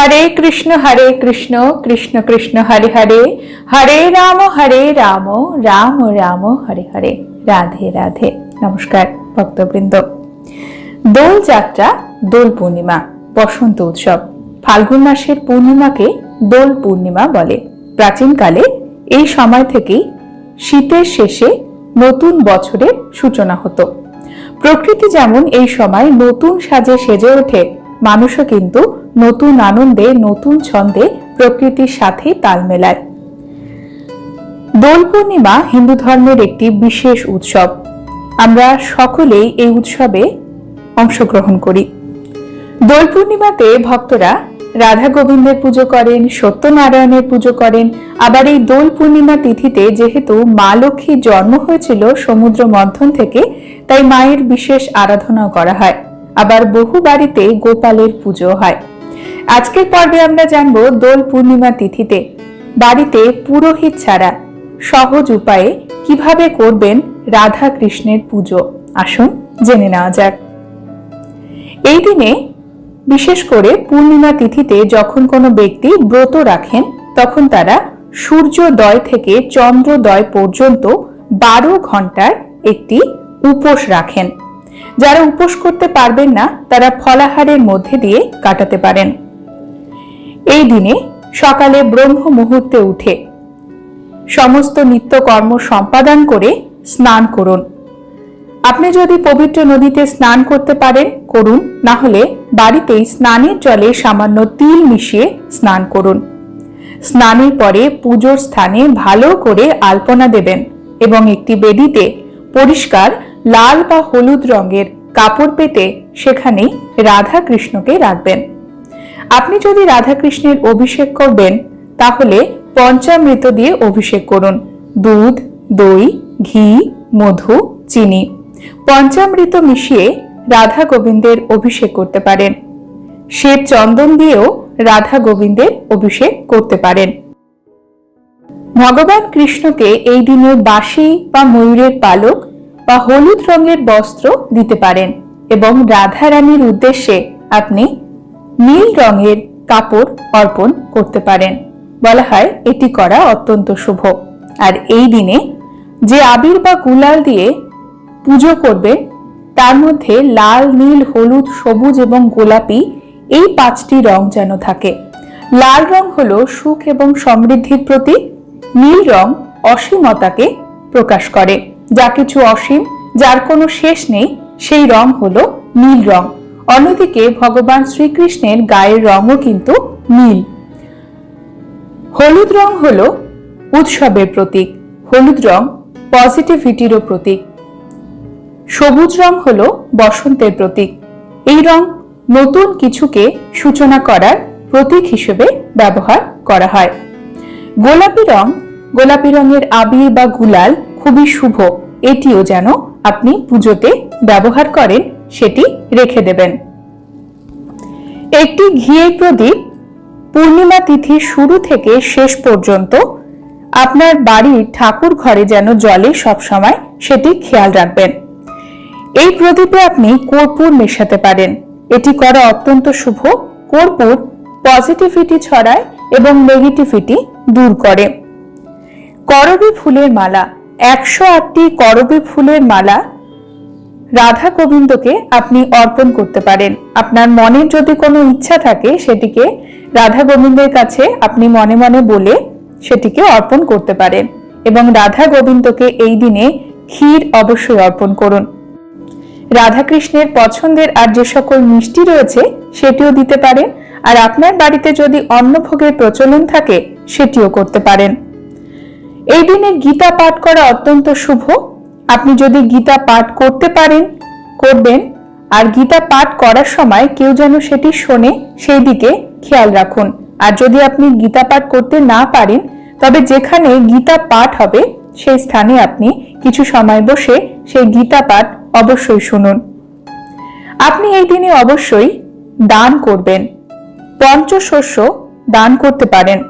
হরে কৃষ্ণ হরে কৃষ্ণ কৃষ্ণ কৃষ্ণ, হরে হরে। হরে রাম হরে রাম রাম রাম, হরে হরে। রাধে রাধে। নমস্কার, ভক্তবৃন্দ। দোল যাত্রা, দোল পূর্ণিমা, বসন্ত উৎসব। ফাল্গুন মাসের পূর্ণিমাকে দোল পূর্ণিমা বলে। প্রাচীনকালে এই সময় থেকেই শীতের শেষে নতুন বছরের সূচনা হতো। প্রকৃতি যেমন এই সময় নতুন সাজে সেজে ওঠে মানুষও কিন্তু নতুন আনন্দে, নতুন ছন্দে প্রকৃতির সাথে তাল মেলায়। দোল পূর্ণিমা হিন্দু ধর্মের একটি বিশেষ উৎসব। আমরা সকলেই এই উৎসবে অংশগ্রহণ করি। দোল পূর্ণিমাতে ভক্তরা রাধা গোবিন্দের পুজো করেন, সত্যনারায়ণের পুজো করেন। আবার এই দোল পূর্ণিমা তিথিতে যেহেতু মা লক্ষ্মীর জন্ম হয়েছিল সমুদ্র মন্থন থেকে, তাই মায়ের বিশেষ আরাধনাও করা হয়। আবার বহু বাড়িতে গোপালের পুজো হয়। আজকের পর্বে আমরা জানব দোল পূর্ণিমা তিথিতে বাড়িতে পুরোহিত ছাড়া সহজ উপায়ে কীভাবে করবেন রাধা কৃষ্ণের পুজো। আসুন জেনে নেওয়া যাক। এই দিনে বিশেষ করে পূর্ণিমা তিথিতে যখন কোনো ব্যক্তি ব্রত রাখেন, তখন তারা সূর্যোদয় থেকে চন্দ্রোদয় পর্যন্ত বারো ঘণ্টার একটি উপোস রাখেন। যারা উপোস করতে পারবেন না, তারা ফলাহারের মধ্যে দিয়ে কাটাতে পারেন। এই দিনে সকালে ব্রহ্ম মুহূর্তে উঠে সমস্ত নিত্যকর্ম সম্পাদন করে স্নান করুন। আপনি যদি পবিত্র নদীতে স্নান করতে পারেন, করুন। না হলে বাড়িতেই স্নানের জলে সামান্য তিল মিশিয়ে স্নান করুন। স্নানের পরে পুজোর স্থানে ভালো করে আলপনা দেবেন এবং একটি বেদিতে পরিষ্কার লাল বা হলুদ রঙের কাপড় পেতে সেখানেই রাধা কৃষ্ণকে রাখবেন। আপনি যদি রাধা কৃষ্ণের অভিষেক করবেন, তাহলে পঞ্চামৃত দিয়ে অভিষেক করুন। দুধ, দই, ঘি, মধু, চিনি। পঞ্চামৃত মিশিয়ে রাধা গোবিন্দের অভিষেক করতে পারেন। শ্বেত চন্দন দিয়েও রাধা গোবিন্দের অভিষেক করতে পারেন। ভগবান কৃষ্ণকে এই দিনে বাঁশি বা ময়ূরের পালক বা হলুদ রঙের বস্ত্র দিতে পারেন এবং রাধা রানীর উদ্দেশ্যে আপনি নীল রঙের কাপড় অর্পণ করতে পারেন। বলা হয়, এটি করা অত্যন্ত শুভ। আর এই দিনে যে আবির বা গুলাল দিয়ে পুজো করবে, তার মধ্যে লাল, নীল, হলুদ, সবুজ এবং গোলাপি এই পাঁচটি রং যেন থাকে। লাল রং হলো সুখ এবং সমৃদ্ধির প্রতীক। নীল রং অসীমতাকে প্রকাশ করে। যা কিছু অসীম, যার কোনো শেষ নেই, সেই রং হলো নীল রং। অন্যদিকে ভগবান শ্রীকৃষ্ণের গায়ের রঙও কিন্তু নীল। হলুদ রং হলো উৎসবের প্রতীক। হলুদ রং পজিটিভিটিরও প্রতীক। সবুজ রং হল বসন্তের প্রতীক। এই রং নতুন কিছুকে সূচনা করার প্রতীক হিসেবে ব্যবহার করা হয়। গোলাপি রং গোলাপি রঙের আবির বা গুলাল খুবই শুভ। এটিও যেন আপনি পুজোতে ব্যবহার করেন, সেটি রেখে দেবেন। একটি ঘিয়ের প্রদীপ পূর্ণিমা তিথি শুরু থেকে শেষ পর্যন্ত আপনার বাড়ির ঠাকুর ঘরে যেন জলে সবসময়, সেটি খেয়াল রাখবেন। এই প্রদীপে আপনি কর্পূর মেশাতে পারেন। এটি করা অত্যন্ত শুভ। কর্পূর পজিটিভিটি ছড়ায় এবং নেগেটিভিটি দূর করে। করবী ফুলের মালা একশো আটটি করবে ফুলের মালা রাধা গোবিন্দকে আপনি অর্পণ করতে পারেন। আপনার মনের যদি কোনো ইচ্ছা থাকে সেটিকে রাধা গোবিন্দের কাছে আপনি মনে মনে বলে সেটিকে অর্পণ করতে পারেন এবং রাধা গোবিন্দকে এই দিনে ক্ষীর অবশ্যই অর্পণ করুন। রাধাকৃষ্ণের পছন্দের আর যে সকল মিষ্টি রয়েছে সেটিও দিতে পারেন। আর আপনার বাড়িতে যদি অন্নভোগের প্রচলন থাকে সেটিও করতে পারেন। এই দিনে গীতা পাঠ করা অত্যন্ত শুভ। আপনি যদি গীতা পাঠ করতে পারেন, করবেন। আর গীতা পাঠ করার সময় কেউ যেন সেটি শোনে, সেই দিকে খেয়াল রাখুন। আর যদি আপনি গীতা পাঠ করতে না পারেন, তবে যেখানে গীতা পাঠ হবে, সেই স্থানে আপনি কিছু সময় বসে সেই গীতা পাঠ অবশ্যই শুনুন। আপনি এই দিনে অবশ্যই দান করবেন। পঞ্চশস্য দান করতে পারেন।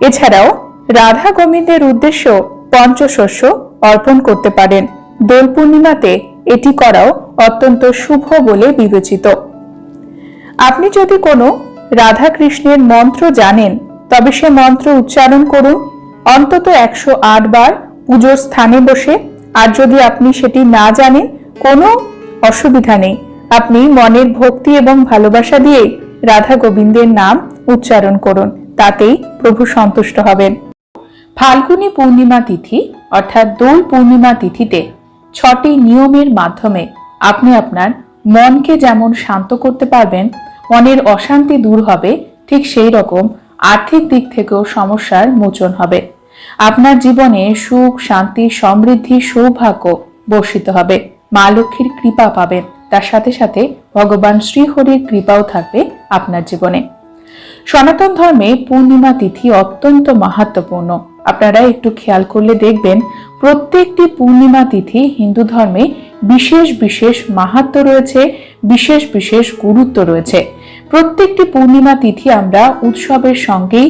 এছাড়াও রাধা গোবিন্দের উদ্দেশ্য পঞ্চশস্য অর্পণ করতে পারেন। দোল পূর্ণিমাতে এটি করাও অত্যন্ত শুভ বলে বিবেচিত। আপনি যদি কোনো রাধা কৃষ্ণের মন্ত্র জানেন, তবে সে মন্ত্র উচ্চারণ করুন। অন্তত একশো আট বার পুজোর স্থানে বসে। আর যদি আপনি সেটি না জানেন, কোনো অসুবিধা নেই। আপনি মনের ভক্তি এবং ভালোবাসা দিয়ে রাধা গোবিন্দের নাম উচ্চারণ করুন। তাতেই প্রভু সন্তুষ্ট হবেন। ফাল্গুনী পূর্ণিমা তিথি, অর্থাৎ দোল পূর্ণিমা তিথিতে ছটি নিয়মের মাধ্যমে আপনি আপনার মনকে যেমন শান্ত করতে পারবেন, মনের অশান্তি দূর হবে, ঠিক সেই রকম আর্থিক দিক থেকেও সমস্যার মোচন হবে। আপনার জীবনে সুখ, শান্তি, সমৃদ্ধি, সৌভাগ্য বর্ষিত হবে। মা লক্ষ্মীর কৃপা পাবেন, তার সাথে সাথে ভগবান শ্রীহরির কৃপাও থাকবে আপনার জীবনে। সনাতন ধর্মে পূর্ণিমা তিথি অত্যন্ত মাহাত্মপূর্ণ। আপনারা একটু খেয়াল করলে দেখবেন প্রত্যেকটি পূর্ণিমা তিথি হিন্দু ধর্মে বিশেষ বিশেষ মাহাত্ম রয়েছে, বিশেষ বিশেষ গুরুত্ব রয়েছে। প্রত্যেকটি পূর্ণিমা তিথি আমরা উৎসবের সঙ্গেই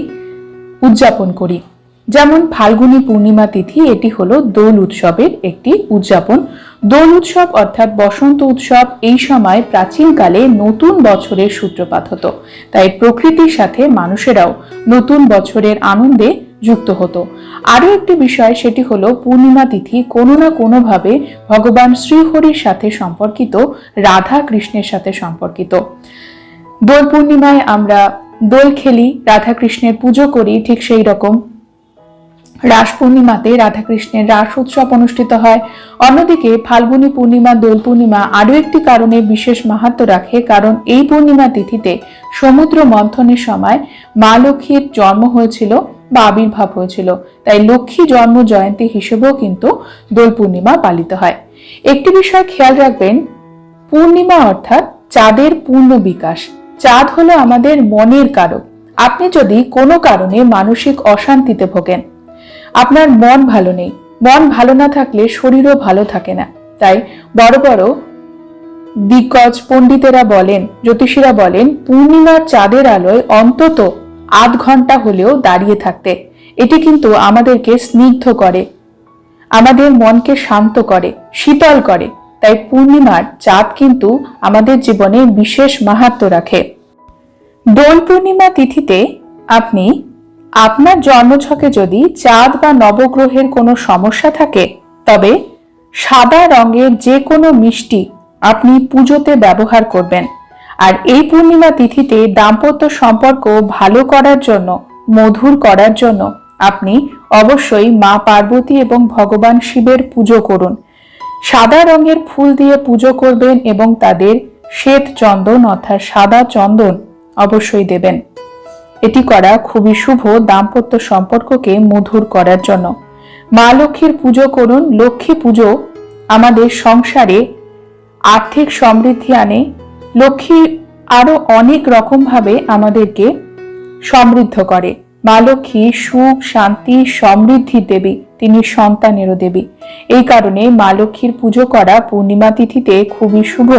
উদযাপন করি। যেমন ফাল্গুনী পূর্ণিমা তিথি, এটি হলো দোল উৎসবের একটি উদযাপন। দোল উৎসব অর্থাৎ বসন্ত উৎসব, এই সময় প্রাচীনকালে নতুন বছরের সূত্রপাত হতো। তাই প্রকৃতির সাথে মানুষেরাও নতুন বছরের আনন্দে যুক্ত হতো। আরও একটি বিষয়, সেটি হলো পূর্ণিমা তিথি কোনো না কোনোভাবে ভগবান শ্রীহরির সাথে সম্পর্কিত, রাধা কৃষ্ণের সাথে সম্পর্কিত। দোল পূর্ণিমায় আমরা দোল খেলি, রাধা কৃষ্ণের পুজো করি, ঠিক সেই রকম। রাস পূর্ণিমাতে রাধাকৃষ্ণের রাস উৎসব অনুষ্ঠিত হয়। অন্যদিকে ফাল্গুনী পূর্ণিমা, দোল পূর্ণিমা আরও একটি কারণে বিশেষ মাহাত্ম রাখে, কারণ এই পূর্ণিমা তিথিতে সমুদ্র মন্থনের সময় মা লক্ষ্মীর জন্ম হয়েছিল। বা আবির্ভাব হয়েছিল। তাই লক্ষ্মী জন্ম জয়ন্তী হিসেবেও কিন্তু দোল পূর্ণিমা পালিত হয়। একটি বিষয় খেয়াল রাখবেন, পূর্ণিমা অর্থাৎ চাঁদের পূর্ণ বিকাশ। চাঁদ হলো আমাদের মনের কারক। আপনি যদি কোনো কারণে মানসিক অশান্তিতে ভোগেন, আপনার মন ভালো নেই। মন ভালো না থাকলে শরীরও ভালো থাকে না। তাই বড় বড় দিগ্গজ পণ্ডিতেরা বলেন, জ্যোতিষীরা বলেন, পূর্ণিমার চাঁদের আলোয় অন্তত আধ ঘণ্টা হলেও দাঁড়িয়ে থাকতে। এটি কিন্তু আমাদেরকে স্নিগ্ধ করে। আমাদের মনকে শান্ত করে, শীতল করে। তাই পূর্ণিমার চাঁদ কিন্তু আমাদের জীবনে বিশেষ মাহাত্ম রাখে। দোল পূর্ণিমা তিথিতে আপনি আপনার জন্মছকে যদি চাঁদ বা নবগ্রহের কোনো সমস্যা থাকে, তবে সাদা রঙের যে কোনো মিষ্টি আপনি পুজোতে ব্যবহার করবেন। আর এই পূর্ণিমা তিথিতে দাম্পত্য সম্পর্ক ভালো করার জন্য, মধুর করার জন্য আপনি অবশ্যই মা পার্বতী এবং ভগবান শিবের পুজো করুন। সাদা রঙের ফুল দিয়ে পুজো করবেন এবং তাদের শ্বেত চন্দন অর্থাৎ সাদা চন্দন অবশ্যই দেবেন। এটি করা খুবই শুভ দাম্পত্য সম্পর্ককে মধুর করার জন্য। মা লক্ষ্মীর পুজো করুন। লক্ষ্মী পুজো আমাদের সংসারে আর্থিক সমৃদ্ধি আনে লক্ষ্মী আরও অনেক রকমভাবে আমাদেরকে সমৃদ্ধ করে। মা লক্ষ্মী সুখ, শান্তি, সমৃদ্ধি দেবী, তিনি সন্তানেরও দেবী। এই কারণে মা লক্ষ্মীর পুজো করা পূর্ণিমা তিথিতে খুবই শুভ।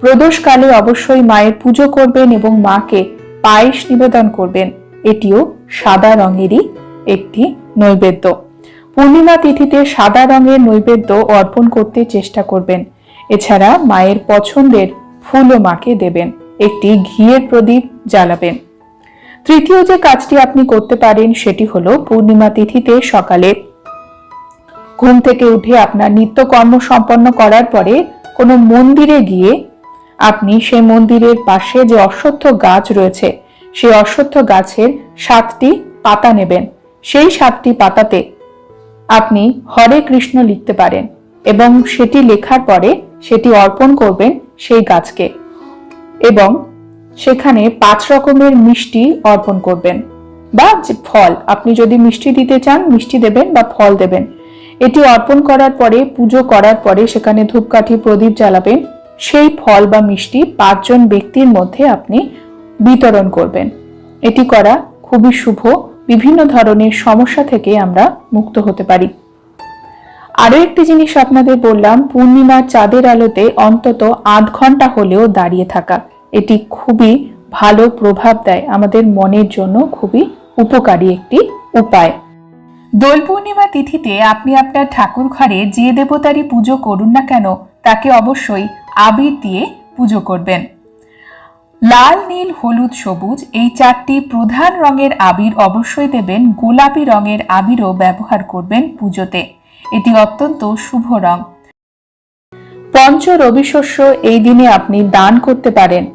প্রদোষকালে অবশ্যই মায়ের পুজো করবেন এবং মাকে পায়েস নিবেদন করবেন। এটিও সাদা রঙেরই একটি নৈবেদ্য। পূর্ণিমা তিথিতে সাদা রঙের নৈবেদ্য অর্পণ করতে চেষ্টা করবেন। এছাড়া মায়ের পছন্দের ফুলও মাকে দেবেন, একটি ঘিয়ের প্রদীপ জ্বালাবেন। তৃতীয় যে কাজটি আপনি করতে পারেন, সেটি হলো পূর্ণিমা তিথিতে সকালে ঘুম থেকে উঠে আপনার নিত্যকর্ম সম্পন্ন করার পরে কোনো মন্দিরে গিয়ে আপনি সেই মন্দিরের পাশে যে অশ্বত্থ গাছ রয়েছে, সেই অশ্বত্থ গাছের সাতটি পাতা নেবেন। সেই সাতটি পাতাতে আপনি হরে কৃষ্ণ লিখতে পারেন এবং সেটি লেখার পরে সেটি অর্পণ করবেন সেই গাছকে এবং সেখানে পাঁচ রকমের মিষ্টি অর্পণ করবেন বা ফল, আপনি যদি মিষ্টি দিতে চান, মিষ্টি দেবেন বা ফল দেবেন। এটি অর্পণ করার পরে, পুজো করার পরে সেখানে ধূপকাঠি প্রদীপ জ্বালাবেন। সেই ফল বা মিষ্টি পাঁচজন ব্যক্তির মধ্যে আপনি বিতরণ করবেন। এটি করা খুবই শুভ। বিভিন্ন ধরনের সমস্যা থেকে আমরা মুক্ত হতে পারি। আরও একটি জিনিস আপনাদের বললাম, পূর্ণিমার চাঁদের আলোতে অন্তত আধ ঘণ্টা হলেও দাঁড়িয়ে থাকা। এটি খুবই ভালো প্রভাব দেয় আমাদের মনের জন্য, খুবই উপকারী একটি উপায়। দোল পূর্ণিমা তিথিতে আপনি আপনার ঠাকুর ঘরে যে দেবতারই পুজো করুন না কেন, তাকে অবশ্যই আবির দিয়ে পুজো করবেন। লাল, নীল, হলুদ, সবুজ এই চারটি প্রধান রঙের আবির অবশ্যই দেবেন। গোলাপি রঙের আবিরও ব্যবহার করবেন পুজোতে। এটি অত্যন্ত শুভ রং। পঞ্চ রবিশস্য এই দিনে আপনি দান করতে পারেন।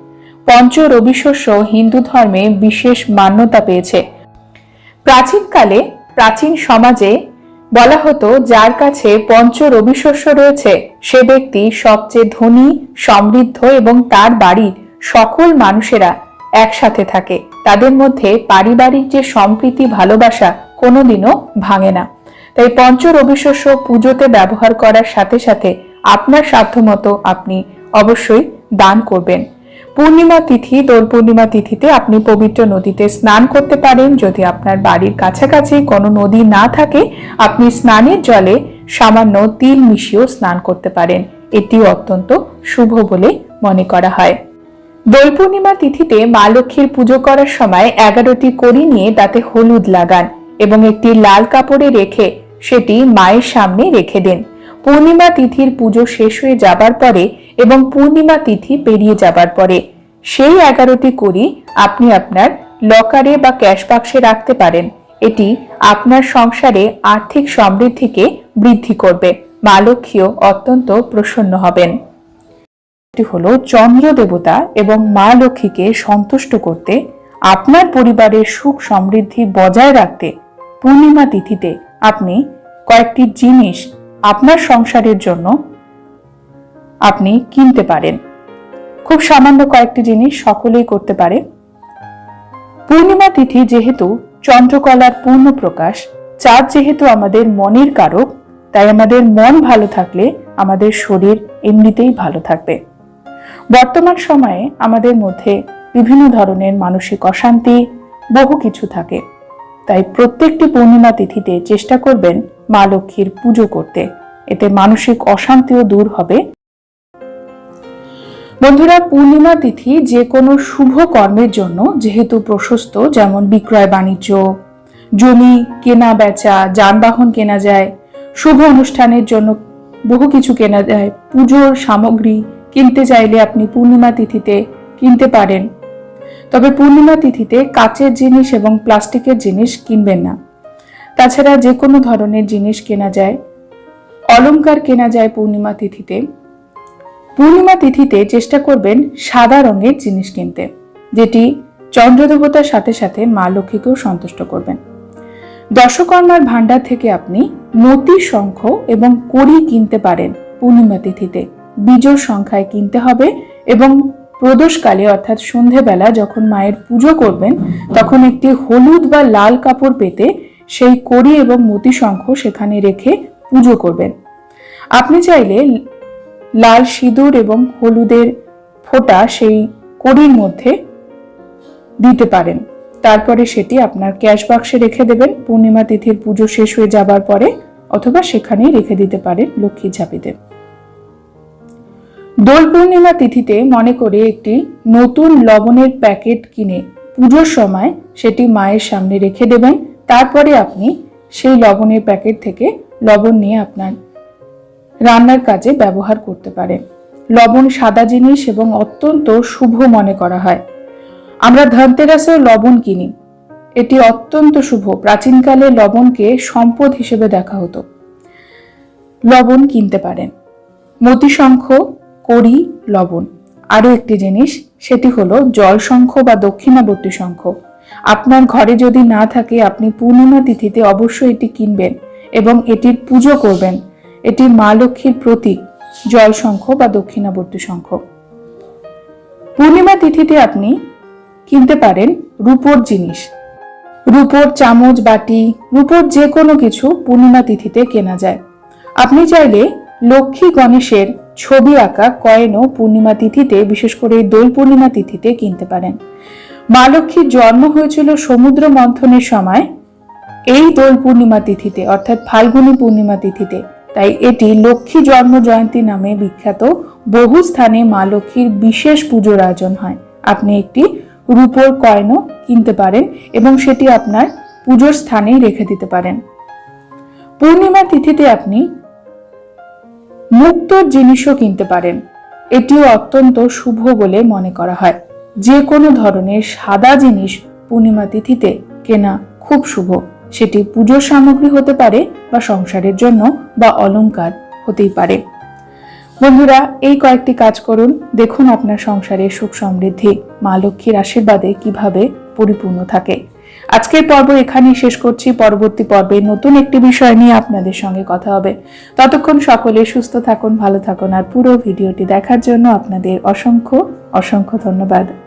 পঞ্চ রবিশস্য হিন্দু ধর্মে বিশেষ মান্যতা পেয়েছে। প্রাচীনকালে প্রাচীন সমাজে বলা হতো, যার কাছে পঞ্চ রবিশস্য রয়েছে, সে ব্যক্তি সবচেয়ে ধনী, সমৃদ্ধ এবং তার বাড়ির সকল মানুষেরা একসাথে থাকে। তাদের মধ্যে পারিবারিক যে সম্প্রীতি, ভালোবাসা কোনোদিনও ভাঙে না। তাই পঞ্চ রবিশস্য পুজোতে ব্যবহার করার সাথে সাথে আপনার সাধ্যমতো আপনি অবশ্যই দান করবেন। পূর্ণিমা তিথি, দোল পূর্ণিমা তিথিতে আপনি পবিত্র নদীতে স্নান করতে পারেন। যদি আপনার বাড়ির কাছাকাছি কোনো নদী না থাকে, আপনি স্নানের জলে সামান্য তিল মিশিয়েও স্নান করতে পারেন। এটি অত্যন্ত শুভ বলে মনে করা হয়। দোল পূর্ণিমা তিথিতে মা লক্ষ্মীর পুজো করার সময় এগারোটি কড়ি নিয়ে তাতে হলুদ লাগান এবং একটি লাল কাপড়ে রেখে সেটি মায়ের সামনে রেখে দেন। পূর্ণিমা তিথির পুজো শেষ হয়ে যাবার পরে এবং পূর্ণিমা তিথি পেরিয়ে যাবার পরে, সেই এগারোটি কড়ি আপনি আপনার লকারে বা ক্যাশ বাক্সে রাখতে পারেন। এটি আপনার সংসারে আর্থিক সমৃদ্ধিকে বৃদ্ধি করবে। মা লক্ষ্মীও অত্যন্ত প্রসন্ন হবেন। এটি হলো চন্দ্র দেবতা এবং মা লক্ষ্মীকে সন্তুষ্ট করতে, আপনার পরিবারের সুখ সমৃদ্ধি বজায় রাখতে পূর্ণিমা তিথিতে আপনি কয়েকটি জিনিস আপনার সংসারের জন্য আপনি কিনতে পারেন। খুব সামান্য কয়েকটি জিনিস সকলেই করতে পারে। পূর্ণিমা তিথি যেহেতু চন্দ্রকলার পূর্ণ প্রকাশ, চাঁদ যেহেতু আমাদের মনের কারক, তাই আমাদের মন ভালো থাকলে আমাদের শরীর এমনিতেই ভালো থাকবে। বর্তমান সময়ে আমাদের মধ্যে বিভিন্ন ধরনের মানসিক অশান্তি, বহু কিছু থাকে। তাই প্রত্যেকটি পূর্ণিমা তিথিতে চেষ্টা করবেন মা লক্ষ্মীর পুজো করতে। এতে মানসিক অশান্তিও দূর হবে। বন্ধুরা, পূর্ণিমা তিথি যে কোনো শুভ কর্মের জন্য যেহেতু প্রশস্ত, যেমন বিক্রয় বাণিজ্য, জমি কেনা বেচা, যানবাহন কেনা যায়, শুভ অনুষ্ঠানের জন্য বহু কিছু কেনা যায়, পুজোর সামগ্রী কিনতে চাইলে আপনি পূর্ণিমা তিথিতে কিনতে পারেন। তবে পূর্ণিমা তিথিতে কাচের জিনিস এবং প্লাস্টিকের জিনিস কিনবেন না। তাছাড়া যে কোনো ধরনের জিনিস কেনা যায়। অলংকার কেনা যায় পূর্ণিমা তিথিতে। পূর্ণিমা তিথিতে চেষ্টা করবেন সাদা রঙের জিনিস কিনতে, যেটি চন্দ্রদেবতার সাথে সাথে মা লক্ষ্মীকেও সন্তুষ্ট করবেন। দশকর্মার ভাণ্ডার থেকে আপনি মতি শঙ্খ এবং কড়ি কিনতে পারেন পূর্ণিমা তিথিতে। বীজোর সংখ্যায় কিনতে হবে এবং প্রদোষকালে অর্থাৎ সন্ধেবেলা যখন মায়ের পুজো করবেন, তখন একটি হলুদ বা লাল কাপড় পেতে সেই কড়ি এবং মতি শঙ্খ সেখানে রেখে পুজো করবেন। আপনি চাইলে লাল সিঁদুর এবং হলুদের ফোঁটা সেই কড়ির মধ্যে দিতে পারেন। তারপরে সেটি আপনার ক্যাশ বাক্সে রেখে দেবেন। পূর্ণিমা তিথির পুজো শেষ হয়ে যাবার পরে অথবা সেখানেই রেখে দিতে পারেন লক্ষ্মীর ঝাঁপিতে। দোল পূর্ণিমা তিথিতে মনে করে একটি নতুন লবণের প্যাকেট কিনে পুজোর সময় সেটি মায়ের সামনে রেখে দেবেন। তারপরে আপনি সেই লবণের প্যাকেট থেকে লবণ নিয়ে আপনার রান্নার কাজে ব্যবহার করতে পারেন। লবণ সাদা জিনিস এবং অত্যন্ত শুভ মনে করা হয়। আমরা ধনতেরাসেও লবণ কিনি। এটি অত্যন্ত শুভ। প্রাচীনকালে লবণকে সম্পদ হিসেবে দেখা হতো। লবণ কিনতে পারেন। মতিশঙ্খ করি লবণ। আরও একটি জিনিস, সেটি হলো জল শঙ্খ বা দক্ষিণাবর্তী শঙ্খ আপনার ঘরে যদি না থাকে, আপনি পূর্ণিমা তিথিতে অবশ্যই এটি কিনবেন এবং এটির পুজো করবেন। এটি মা লক্ষ্মীর প্রতীক, জল শঙ্খ বা দক্ষিণাবর্তী শঙ্খ। পূর্ণিমা তিথিতে আপনি কিনতে পারেন রূপোর জিনিস। রূপোর চামচ, বাটি, রূপোর যে কোনো কিছু পূর্ণিমা তিথিতে কেনা যায়। আপনি চাইলে লক্ষ্মী গণেশের ছবি আঁকা কয়েনও পূর্ণিমা তিথিতে, বিশেষ করে দোল পূর্ণিমা তিথিতে কিনতে পারেন। মা লক্ষ্মীর জন্ম হয়েছিল সমুদ্র মন্থনের সময়। এই দোল পূর্ণিমা তিথিতে, অর্থাৎ ফাল্গুনী পূর্ণিমা তিথিতে। তাই এটি লক্ষ্মী জন্ম জয়ন্তী নামে বিখ্যাত। বহু স্থানে মা লক্ষ্মীর বিশেষ পুজোর আয়োজন হয়। আপনি একটি রূপোর কয়েনও কিনতে পারেন এবং সেটি আপনার পুজোর স্থানেই রেখে দিতে পারেন। পূর্ণিমা তিথিতে আপনি মুক্তোর জিনিসও কিনতে পারেন। এটিও অত্যন্ত শুভ বলে মনে করা হয়। যে কোনো ধরনের সাদা জিনিস পূর্ণিমা তিথিতে কেনা খুব শুভ। সেটি পুজোর সামগ্রী হতে পারে বা সংসারের জন্য বা অলংকার হতেই পারে। বন্ধুরা, এই কয়েকটি কাজ করুন। দেখুন আপনার সংসারে সুখ সমৃদ্ধি, মা লক্ষ্মীর আশীর্বাদে কীভাবে পরিপূর্ণ থাকে। আজকের পর্ব এখানেই শেষ করছি। পরবর্তী পর্বে নতুন একটি বিষয় নিয়ে আপনাদের সঙ্গে কথা হবে। ততক্ষণ সকলে সুস্থ থাকুন, ভালো থাকুন, আর পুরো ভিডিওটি দেখার জন্য আপনাদের অসংখ্য অসংখ্য ধন্যবাদ।